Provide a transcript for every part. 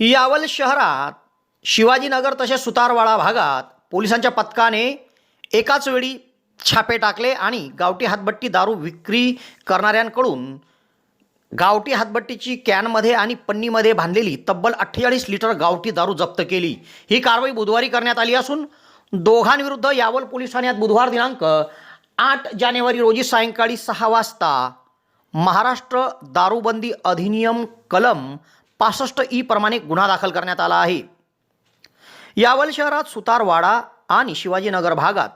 यावल शहरात शिवाजीनगर तसेच सुतारवाडा भागात पोलिसांच्या पथकाने एकाच वेळी छापे टाकले आणि गावठी हातबट्टी दारू विक्री करणाऱ्यांकडून गावठी हातबट्टीची कॅनमध्ये आणि पन्नीमध्ये बांधलेली तब्बल अठ्ठेचाळीस लिटर गावठी दारू जप्त केली. ही कारवाई बुधवारी करण्यात आली असून दोघांविरुद्ध यावल पोलीस ठाण्यात बुधवार दिनांक आठ जानेवारी रोजी सायंकाळी सहा वाजता महाराष्ट्र दारूबंदी अधिनियम कलम पासष्ट ई प्रमाणे गुन्हा दाखल करण्यात आला आहे. यावल शहरात सुतारवाडा आणि शिवाजीनगर भागात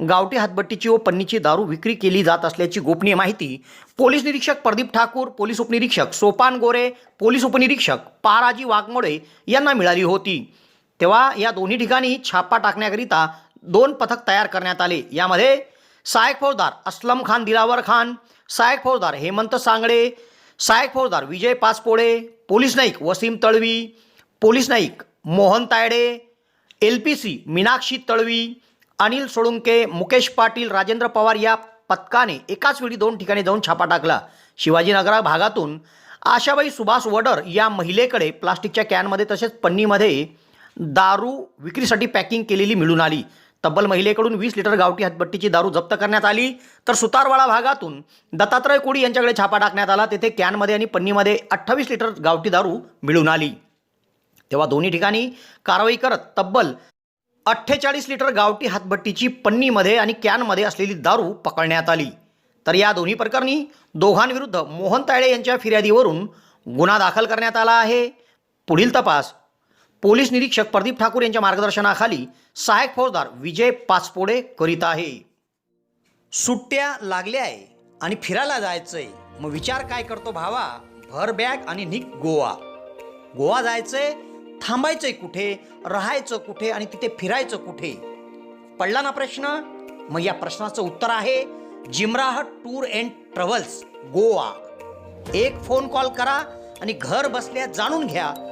गावठी हातभट्टीची व पन्नीची दारू विक्री केली जात असल्याची गोपनीय माहिती पोलीस निरीक्षक प्रदीप ठाकूर पोलीस उपनिरीक्षक सोपान गोरे पोलीस उपनिरीक्षक पाराजी वाघमोडे यांना मिळाली होती. तेव्हा या दोन्ही ठिकाणी छापा टाकण्याकरिता दोन पथक तयार करण्यात आले. यामध्ये सहायक फौजदार असलम खान दिलावर खान सहायक फौजदार हेमंत सांगळे सहायक फौजदार Vijay Pachpole police Naik Wasim Talvi police Naik Mohan Tayde L P C Meenakshi Talvi Anil Solunke Mukesh Patil Rajendra Pawar या पथकाने एकाच वेळी दोन ठिकाणी जाऊन छापा टाकला. शिवाजीनगर भागातून आशाबाई सुभाष वडर या महिलेकडे प्लास्टिकच्या कॅनमध्ये तसेच पन्नीमध्ये दारू विक्रीसाठी पॅकिंग केलेली मिळून आली. तब्बल महिलेकडून वीस लिटर गावठी हातपट्टीची दारू जप्त करण्यात आली. तर सुतारवाडा भागातून दत्तात्रय कोडी यांच्याकडे छापा टाकण्यात आला. तेथे कॅनमध्ये आणि पन्नीमध्ये अठ्ठावीस लिटर गावठी दारू मिळून आली. तेव्हा दोन्ही ठिकाणी कारवाई करत तब्बल अठ्ठेचाळीस लिटर गावठी हातभट्टीची पन्नीमध्ये आणि कॅनमध्ये असलेली दारू पकडण्यात आली. तर या दोन्ही प्रकरणी दोघांविरुद्ध मोहन तायडे यांच्या फिर्यादीवरून गुन्हा दाखल करण्यात आला आहे. पुढील तपास पोलीस निरीक्षक प्रदीप ठाकूर यांच्या मार्गदर्शनाखाली सहायक फौजदार विजय पाचपोडे करीत आहे. सुट्ट्या लागल्या आहे आणि फिरायला जायचंय. मग विचार काय करतो भावा? भर बॅग आणि निक गोवा. गोवा जायचंय थांबायचंय कुठे? राहायचं कुठे आणि तिथे फिरायचं कुठे? पडला ना प्रश्न? मग या प्रश्नाचं उत्तर आहे Jimrah tour and travels Goa. एक फोन कॉल करा आणि घर बसल्या जाणून घ्या.